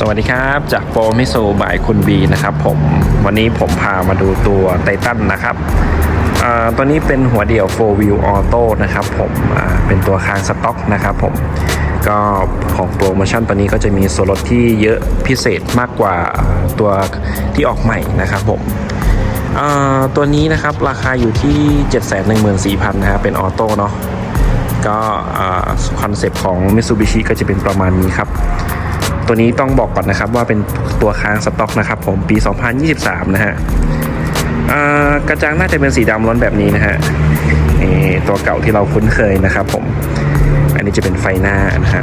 สวัสดีครับจากโปรมิโซบายคุณบีนะครับผมวันนี้ผมพามาดูตัวไททันนะครับตัวนี้เป็นหัวเดี่ยว 4 wheel auto นะครับผมเป็นตัวคางสต็อกนะครับผมก็ของโปรโมชั่นตัวนี้ก็จะมีส่วนลดที่เยอะพิเศษมากกว่าตัวที่ออกใหม่นะครับผมตัวนี้นะครับราคาอยู่ที่ 714,000นะครับเป็นออโต้เนาะก็คอนเซปต์ของ Mitsubishi ก็จะเป็นประมาณนี้ครับ ตัวนี้ต้องบอกก่อนนะครับว่าเป็นตัวค้างสต็อกนะครับผมปี 2023 นะฮะอ่ากระจังน่าจะเป็นสีดำล้วนแบบนี้นะฮะตัวเก่าที่เราคุ้นเคยนะครับผม อันนี้จะเป็นไฟหน้านะฮะ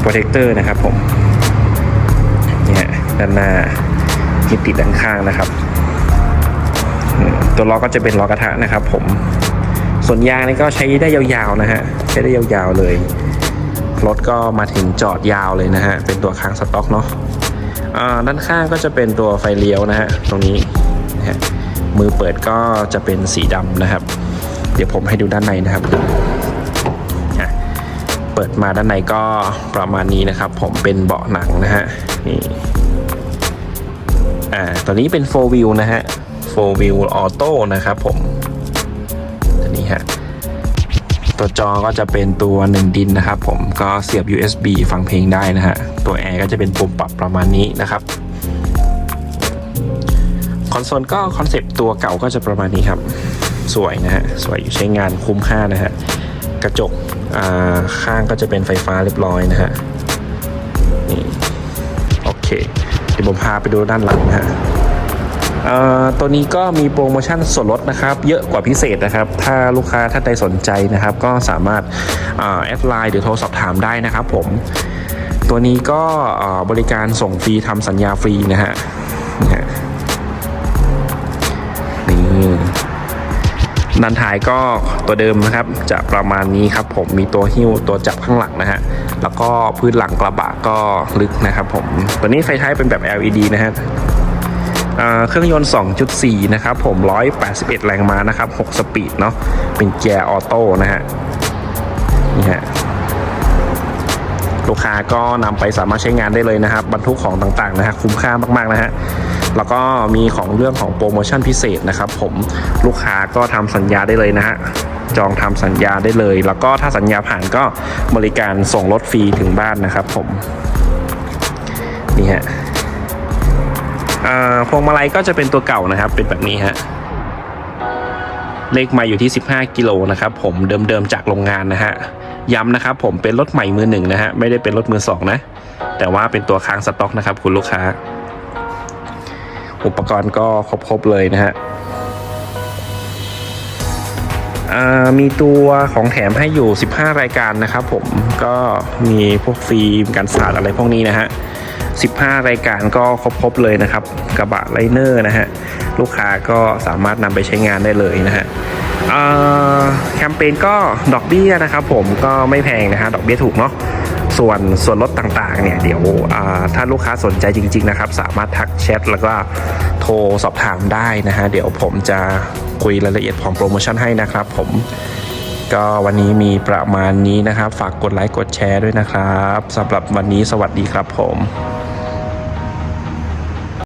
โปรเทคเตอร์นะครับผม เนี่ยด้านหน้าที่ติดด้านข้างนะครับ ตัวล้อก็จะเป็นล้อกระทะนะครับผม ส่วนยางนี่ก็ใช้ได้ยาวๆนะฮะ ใช้ได้ยาวๆเลย รถก็มาถึงจอดยาวเลยนะฮะ เป็นตัวค้างสต็อกเนาะอ่าด้านข้างก็จะเป็นตัวไฟเลี้ยวนะฮะ ตรงนี้นะฮะมือเปิดก็จะเป็นสีดำนะครับ เดี๋ยวผมให้ดูด้านในนะครับอะเปิดมาด้านในก็ประมาณนี้นะครับ ผมเป็นเบาะหนังนะฮะ นี่ อ่า ตัวนี้เป็น 4 wheel นะฮะ 4 wheel auto นะครับผม ตัวนี้ฮะ ตัวจอก็จะเป็นตัวหนึ่งดินนะครับผมก็เสียบ USB ฟังเพลงได้นะฮะ ตัวแอร์ก็จะเป็นปุ่มปรับประมาณนี้นะครับ คอนโซลก็คอนเซปต์ตัวเก่าก็จะประมาณนี้ครับ สวยนะฮะ สวยอยู่ใช้งานคุ้มค่านะฮะ กระจกข้างก็จะเป็นไฟฟ้าเรียบร้อยนะฮะ นี่ โอเค เดี๋ยวผมพาไปดูด้านหลังนะฮะ ตัวนี้ก็มีโปรโมชั่นส่วนลดนะครับ เยอะกว่าพิเศษนะครับ ถ้าลูกค้าท่านใดสนใจนะครับ ก็สามารถแอดไลน์หรือโทรสอบถามได้นะครับผม ตัวนี้ก็บริการส่งฟรีทำสัญญาฟรีนะฮะนี่ด้านท้ายก็ตัวเดิมนะครับ จะประมาณนี้ครับผมมีตัวหิ้วตัวจับข้างหลังนะฮะแล้วก็พื้นหลังกระบะก็ลึกนะครับผม ตัวนี้ไฟท้ายเป็นแบบ LED นะฮะ เครื่องยนต์ 2.4 นะครับ ผม 181 แรงม้านะครับ 6 สปีดเนาะ เป็นเกียร์ออโต้นะฮะ นี่ฮะ ลูกค้าก็นำไปสามารถใช้งานได้เลยนะครับ บรรทุกของต่างๆนะฮะ คุ้มค่ามากๆนะฮะแล้วก็มีของเรื่องของโปรโมชั่นพิเศษนะครับผมลูกค้าก็ทำสัญญาได้เลยนะฮะจองทำสัญญาได้เลย แล้วก็ถ้าสัญญาผ่านก็บริการส่งรถฟรีถึงบ้านนะครับผมนี่ฮะ พวงมาลัยก็จะเป็นตัวเก่านะครับ เป็นแบบนี้ฮะเลขไมาอยู่ที่ 15 กิโลนะครับ ผมเดิมๆจากโรงงานนะฮะย้ำนะครับ ผมเป็นรถใหม่มือหนึ่งนะฮะไม่ได้เป็นรถมือสองนะ แต่ว่าเป็นตัวค้างสต็อกนะครับ คุณลูกค้า อุปกรณ์ก็ครบๆเลยนะฮะมีตัวของแถมให้อยู่ 15 รายการนะครับ ผมก็มีพวกฟิล์มกันสาดอะไรพวกนี้นะฮะ 15 รายการก็ครบๆเลยนะครับ กระบะไลเนอร์นะฮะ ลูกค้าก็สามารถนำไปใช้งานได้เลยนะฮะแคมเปญก็ดอกเบี้ยนะครับผมก็ไม่แพงนะฮะดอกเบี้ยถูกเนาะส่วนส่วนลดต่างๆเนี่ยเดี๋ยวถ้าลูกค้าสนใจจริง ๆ นะครับ สามารถทักแชทแล้วก็โทรสอบถามได้นะฮะเดี๋ยวผมจะคุยรายละเอียดของโปรโมชั่นให้นะครับผม ก็วันนี้มีประมาณนี้นะครับ ฝากกดไลค์กดแชร์ด้วยนะครับสำหรับวันนี้สวัสดีครับผม